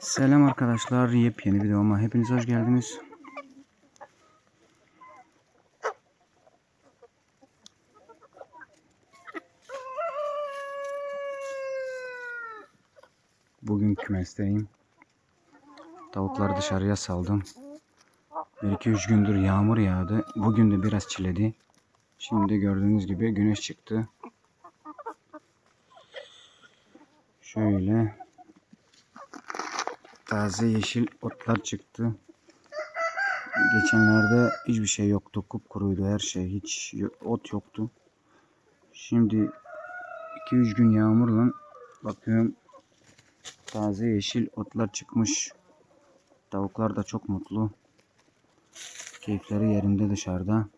Selam arkadaşlar, yepyeni videoma hepiniz hoş geldiniz. Bugün kümesteyim. Tavukları dışarıya saldım. 1-2-3 gündür yağmur yağdı. Bugün de biraz çiledi. Şimdi gördüğünüz gibi güneş çıktı. Şöyle taze yeşil otlar çıktı. Geçenlerde hiçbir şey yoktu. Kupkuruydu her şey. Hiç ot yoktu. Şimdi 2-3 gün yağmurla bakıyorum taze yeşil otlar çıkmış. Tavuklar da çok mutlu. Keyifleri yerinde dışarıda.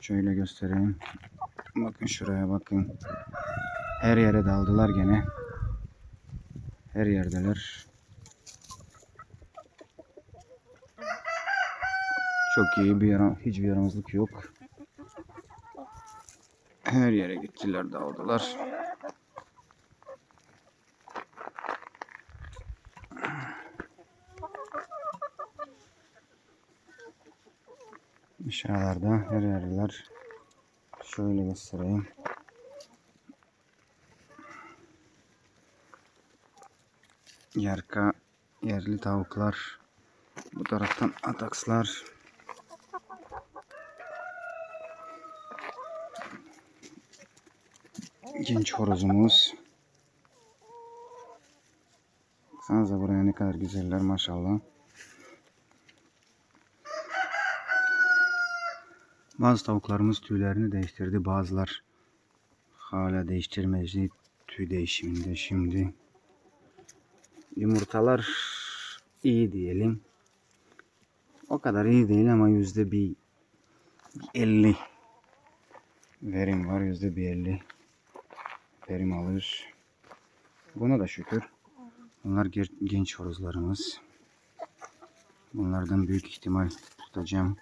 Şöyle göstereyim. Bakın şuraya bakın. Her yere daldılar gene. Her yerdeler. Çok iyi bir yara, hiçbir yaramazlık yok. Her yere gittiler dağıldılar. Aşağılarda her yerler. Şöyle göstereyim. Yarka yerli tavuklar. Bu taraftan atakslar. Genç horozumuz. Baksanıza buraya ne kadar güzeller maşallah. Bazı tavuklarımız tüylerini değiştirdi. Bazılar hala değiştirmedi. Tüy değişiminde şimdi. Yumurtalar iyi diyelim. O kadar iyi değil ama yüzde bir 50 verim var. Yüzde bir 50 verim alır. Buna da şükür. Bunlar genç horozlarımız. Bunlardan büyük ihtimal tutacağım.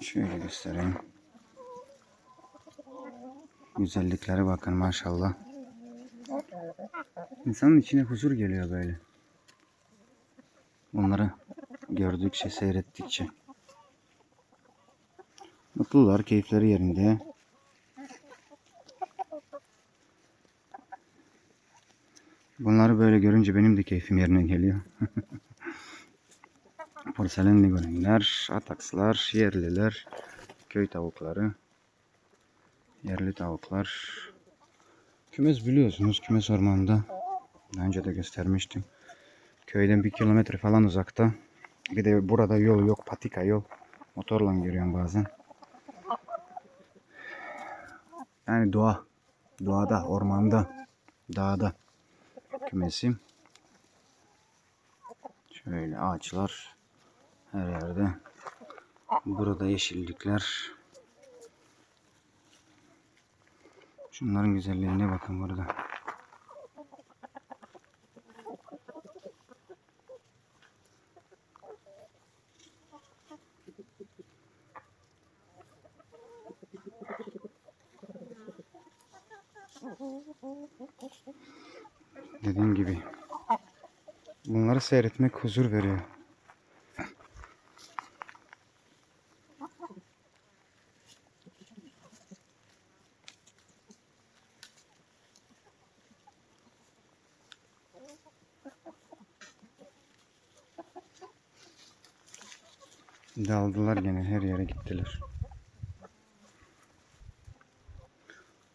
Şöyle göstereyim. Güzelliklere bakın maşallah. İnsanın içine huzur geliyor böyle. Onları gördükçe, seyrettikçe. Mutlular, keyifleri yerinde. Bunları böyle görünce benim de keyfim yerine geliyor. Porselenli görenler, atakslar, yerliler, köy tavukları, yerli tavuklar. Kümes biliyorsunuz, kümes ormanda. Daha önce de göstermiştim. Köyden bir kilometre falan uzakta. Bir de burada yol yok, patika yol. Motorla giriyorum bazen. Yani doğa, doğada, ormanda, dağda kümesi. Şöyle ağaçlar her yerde. Burada yeşillikler. Şunların güzelliğine bakın burada. Dediğim gibi bunları seyretmek huzur veriyor. Daldılar gene her yere gittiler.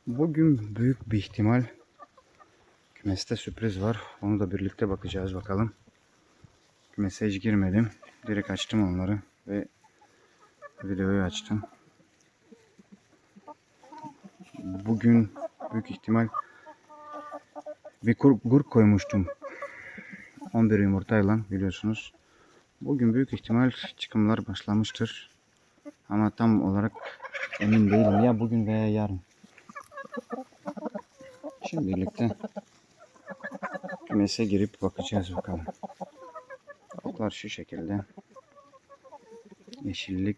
Bugün büyük bir ihtimal kümeste sürpriz var. Onu da birlikte bakacağız bakalım. Kümese hiç girmedim. Direkt açtım onları ve videoyu açtım. Bugün büyük ihtimal bir kur, gurk koymuştum. 11 yumurtayla biliyorsunuz. Bugün büyük ihtimal çıkımlar başlamıştır. Ama tam olarak emin değilim ya bugün veya yarın. Şimdilik kümese girip bakacağız bakalım. Tavuklar şu şekilde. Yeşillik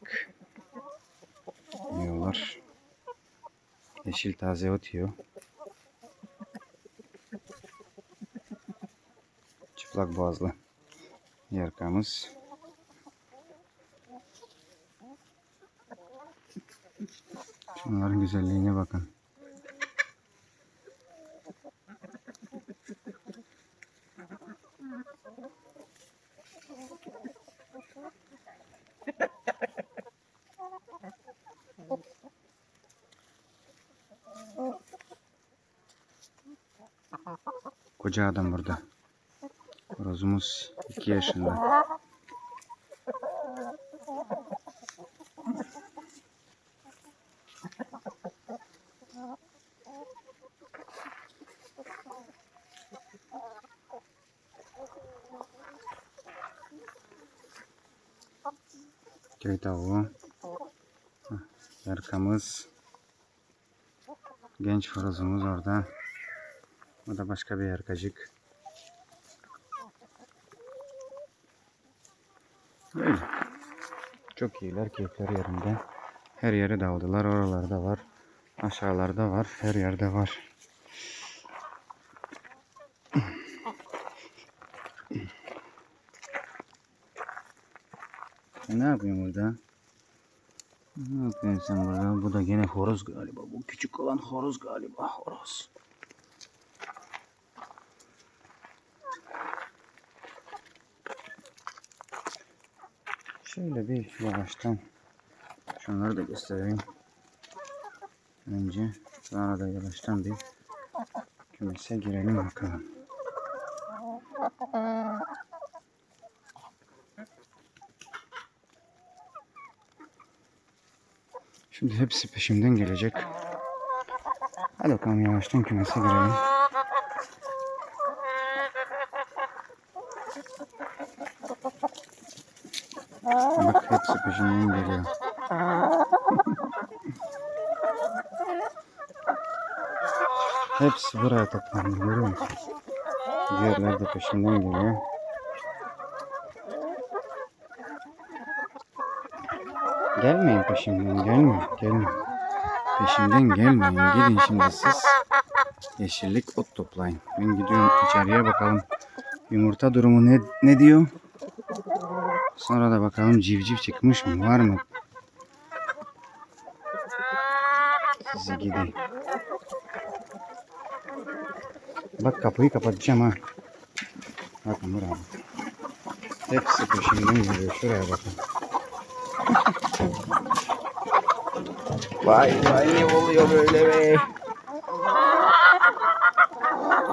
Yiyorlar. Yeşil taze ot yiyor. Çıplak boğazlı yarkamız. Şunların güzelliğine bakın. Koca adam burada. Horozumuz 2 yaşında. Köy tavuğu. Yarkamız. Genç horozumuz orada. O da başka bir yarkacık. Çok iyiler, keyifleri yerinde. Her yere dağıldılar. Oralarda var. Aşağılarda var. Her yerde var. Sen ne yapıyorsun burada? Ne yapıyorsun sen burada? Bu da gene horoz galiba. Bu küçük olan horoz galiba. Horoz. Şöyle bir yavaştan şunları da göstereyim. Önce sonra da yavaştan bir kümese girelim bakalım. Şimdi hepsi peşimden gelecek. Hadi bakalım yavaştan kümese girelim. Bak hepsi peşimden geliyor. hepsi buraya toplandı görüyor musunuz? Diğerleri de peşimden geliyor. Gelmeyin peşimden gelmeyin gelmeyin. Peşimden gelmeyin gidin şimdi siz yeşillik ot toplayın. Ben gidiyorum içeriye bakalım yumurta durumu ne, ne diyor? Sonra da bakalım civciv çıkmış mı var mı? Sizi gidin. Bak kapıyı kapatacağım ha. Bakın buraya. Hepsi peşimden geliyor. Şuraya bakın. Vay vay ne oluyor böyle be?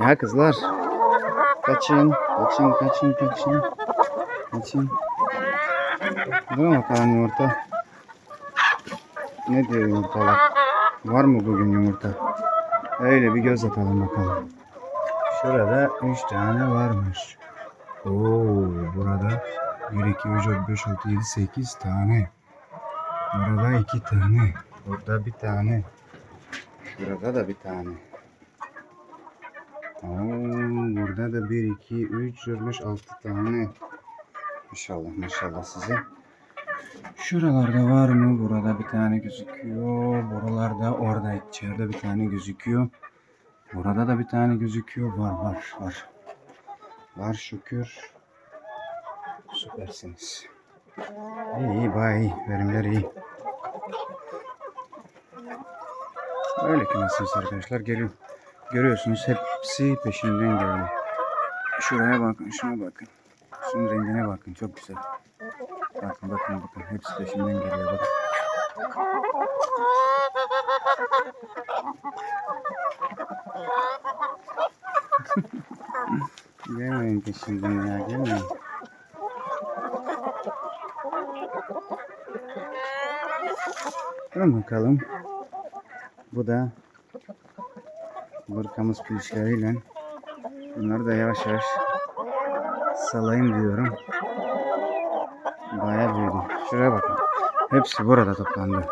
Ya kızlar. Kaçın, kaçın, kaçın, kaçın. Kaçın. Dur bakalım yumurta. Ne diyor yumurtalar? Var mı bugün yumurta? Öyle bir göz atalım bakalım. Şurada 3 tane varmış. Oo, burada 1, 2, 3, 4, 5, 6, 7, 8 tane. Burada 2 tane. Burada bir tane. Şurada da bir tane. Oo, burada da 1, 2, 3, 4, 5, 6 tane. Maşallah maşallah size. Şuralarda var mı? Burada bir tane gözüküyor. Buralarda orada içeride bir tane gözüküyor. Burada da bir tane gözüküyor. Var var var. Var şükür. Süpersiniz. İyi iyi iyi. Verimler iyi. Öyle ki nasılsınız arkadaşlar? Geliyor. Görüyorsunuz hepsi peşinden geliyor. Şuraya bakın, şuna bakın. Şunun rengine bakın, çok güzel. Bakın, bakın, bakın. Hepsi peşinden geliyor, bakın. Gelmeyin peşinden ya, gelmeyin. Durun bakalım. Bu da Burkamız pilişleriyle bunları da yavaş yavaş salayım diyorum. Bayağı büyüdü. Şuraya bakın. Hepsi burada toplandı.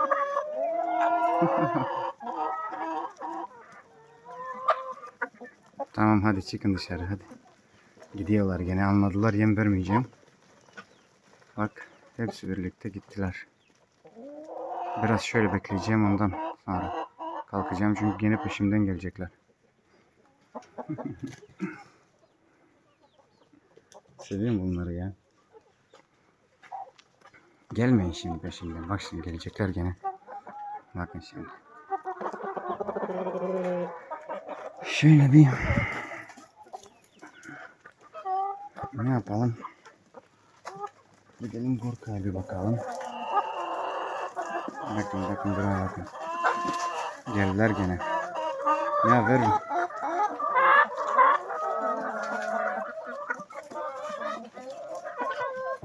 tamam hadi çıkın dışarı hadi. Gidiyorlar gene anladılar yem vermeyeceğim. Bak hepsi birlikte gittiler. Biraz şöyle bekleyeceğim ondan sonra kalkacağım çünkü gene peşimden gelecekler. Seviyorum bunları ya. Gelmeyin şimdi peşimden. Bak şimdi gelecekler gene. Bakın şimdi. Şöyle bir ne yapalım? Gidelim Gorka'ya bir bakalım. Bakın bakın buraya bakın. Geldiler gene. Ya ver.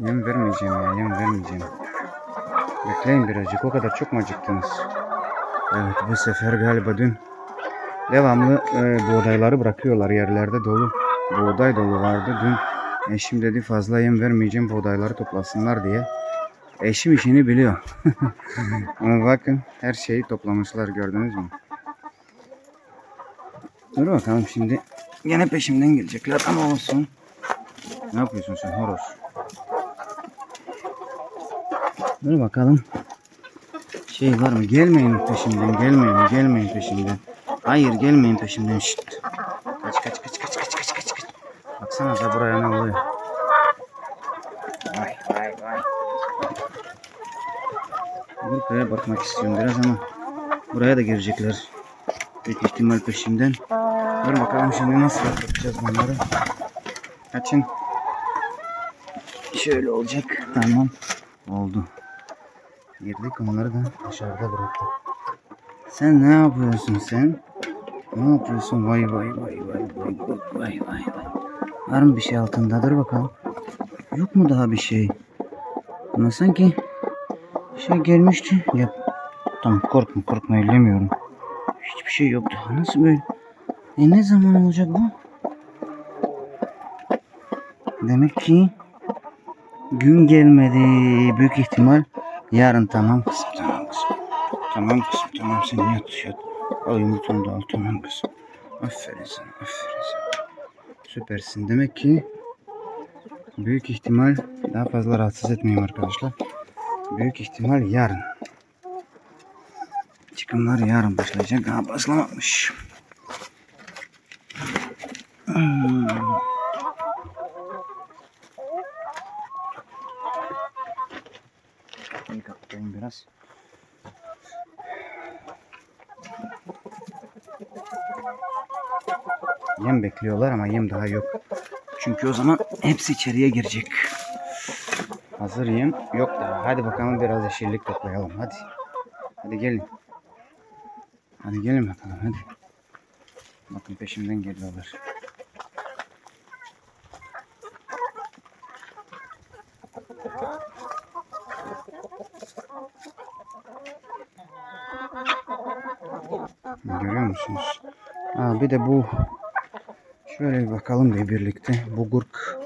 Yem vermeyeceğim ya yem vermeyeceğim. Bekleyin birazcık o kadar çok mu acıktınız? Evet bu sefer galiba dün devamlı e, buğdayları bırakıyorlar yerlerde dolu. Buğday dolu vardı dün. Eşim dedi fazla yem vermeyeceğim buğdayları toplasınlar diye. Eşim işini biliyor. Ama bakın her şeyi toplamışlar gördünüz mü? Dur bakalım şimdi. Gene peşimden gelecekler ama olsun. Ne yapıyorsun sen horoz? Dur bakalım. Şey var mı? Gelmeyin peşimden. Gelmeyin. Gelmeyin peşimden. Hayır gelmeyin peşimden. Şşt. Kaç kaç kaç kaç kaç kaç kaç kaç. Baksanıza buraya ne oluyor? Vay vay vay. Buraya bakmak istiyorum biraz ama buraya da girecekler. Büyük ihtimal peşimden. Dur bakalım şimdi nasıl yapacağız bunları. Kaçın. Şöyle olacak. Tamam. Oldu. Girdik onları da dışarıda bıraktık. Sen ne yapıyorsun sen? Ne yapıyorsun? Vay vay vay vay vay vay vay vay. Var mı bir şey altındadır bakalım. Yok mu daha bir şey? Ama sanki şey gelmişti. Ya tamam korkma korkma ellemiyorum. Hiçbir şey yoktu. Nasıl böyle? E ne zaman olacak bu? Demek ki gün gelmedi. Büyük ihtimal yarın tamam kızım tamam kızım. Tamam kızım tamam sen yat yat. Al yumurtanı da al tamam kızım. Aferin sana aferin sana. Süpersin. Demek ki büyük ihtimal daha fazla rahatsız etmeyeyim arkadaşlar. Büyük ihtimal yarın. Çıkımlar yarın başlayacak. Daha başlamamış. Hmm. Kaptayım biraz. Yem bekliyorlar ama yem daha yok. Çünkü o zaman hepsi içeriye girecek. Hazır yem yok daha. Hadi bakalım biraz yeşillik toplayalım. Hadi. Hadi gelin. Hadi gelin bakalım hadi. Bakın peşimden geliyorlar. Görüyor musunuz? Ha, bir de bu şöyle bir bakalım bir birlikte. Bu gurk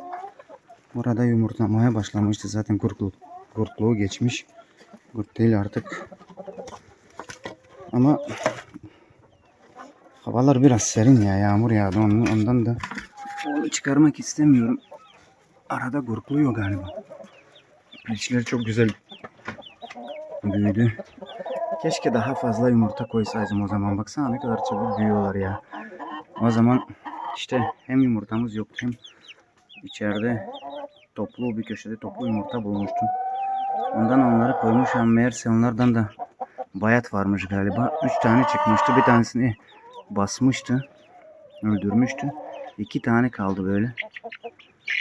burada yumurtlamaya başlamıştı. Zaten gurklu, gurkluğu geçmiş. Gurk değil artık. Ama havalar biraz serin ya. Yağmur yağdı. Ondan, ondan da onu çıkarmak istemiyorum. Arada gurkluyor galiba. Pirinçler çok güzel büyüdü. Keşke daha fazla yumurta koysaydım o zaman. Baksana ne kadar çabuk büyüyorlar ya. O zaman işte hem yumurtamız yoktu hem içeride toplu bir köşede toplu yumurta bulmuştum. Ondan onları koymuşum. Meğerse onlardan da bayat varmış galiba. Üç tane çıkmıştı. Bir tanesini basmıştı. Öldürmüştü. İki tane kaldı böyle.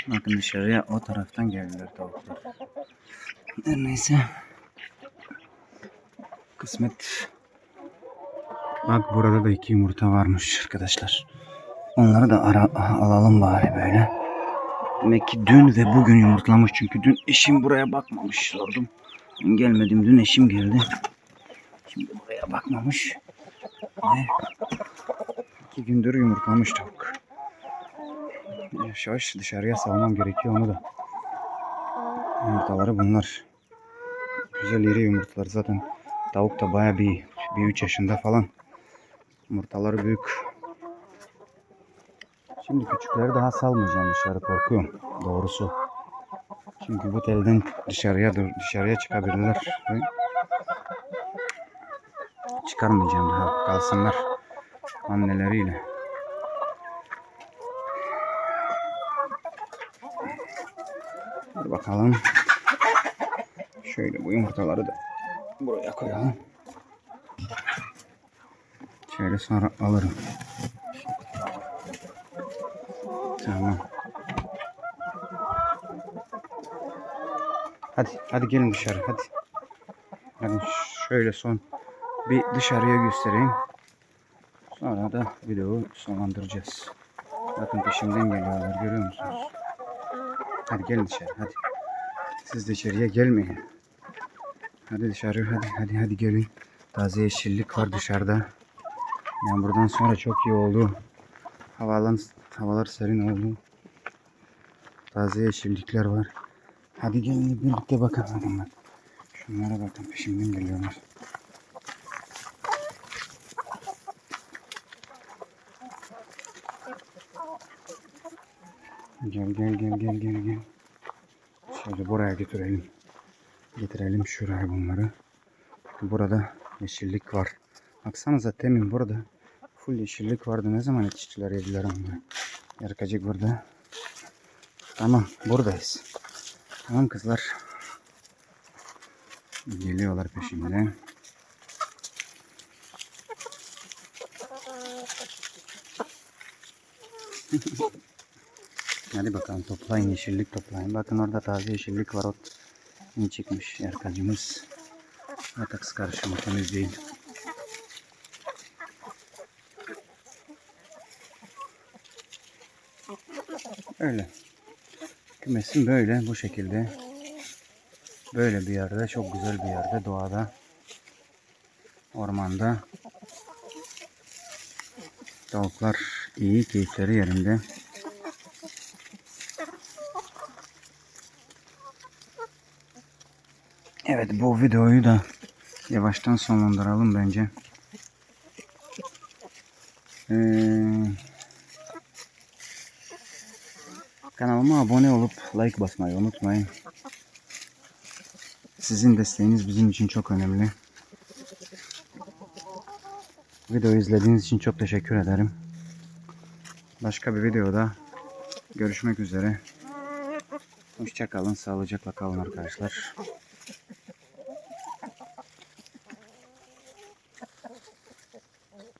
Bakın dışarıya o taraftan geldiler tavuklar. Her neyse. Kısmet. Bak burada da iki yumurta varmış arkadaşlar. Onları da ara, alalım bari böyle. Demek ki dün ve bugün yumurtlamış. Çünkü dün eşim buraya bakmamış sordum. Ben gelmedim. Dün eşim geldi. Şimdi buraya bakmamış. Ve iki gündür yumurtlamış tavuk. Yavaş yavaş dışarıya salmam gerekiyor onu da. Yumurtaları bunlar. Güzel iri yumurtalar zaten. Tavuk da baya bir, bir 3 yaşında falan. Yumurtaları büyük. Şimdi küçükleri daha salmayacağım dışarı korkuyorum doğrusu. Çünkü bu telden dışarıya dışarıya çıkabilirler. Çıkarmayacağım daha. Kalsınlar anneleriyle. Hadi bakalım. Şöyle bu yumurtaları da buraya koyalım. Şöyle sonra alırım. Tamam. Hadi, hadi gelin dışarı, hadi. Hadi şöyle son bir dışarıya göstereyim. Sonra da videoyu sonlandıracağız. Bakın peşimden geliyorlar, görüyor musunuz? Hadi gelin dışarı, hadi. Siz de içeriye gelmeyin. Hadi dışarı, hadi, hadi, hadi gelin. Taze yeşillik var dışarıda. Yani buradan sonra çok iyi oldu. Havalan, havalar serin oldu. Taze yeşillikler var. Hadi gelin birlikte bakalım. Bak. Şunlara bakın peşimden geliyorlar. Gel gel gel gel gel gel. Şöyle buraya götürelim. Getirelim şuraya bunları. Burada yeşillik var. Baksanıza temin burada full yeşillik vardı. Ne zaman yetiştiler yediler onları. Yarkacık burada. Tamam buradayız. Tamam kızlar. Geliyorlar peşimden. Hadi bakalım toplayın yeşillik toplayın. Bakın orada taze yeşillik var. Ot iyi çıkmış yarkacımız. Yataks karışımı temizleyin. Öyle. Kümesim böyle bu şekilde. Böyle bir yerde çok güzel bir yerde doğada ormanda tavuklar iyi keyifleri yerinde. Evet bu videoyu da yavaştan sonlandıralım bence. Ee, kanalıma abone olup like basmayı unutmayın. Sizin desteğiniz bizim için çok önemli. Videoyu izlediğiniz için çok teşekkür ederim. Başka bir videoda görüşmek üzere. Hoşçakalın, sağlıcakla kalın arkadaşlar.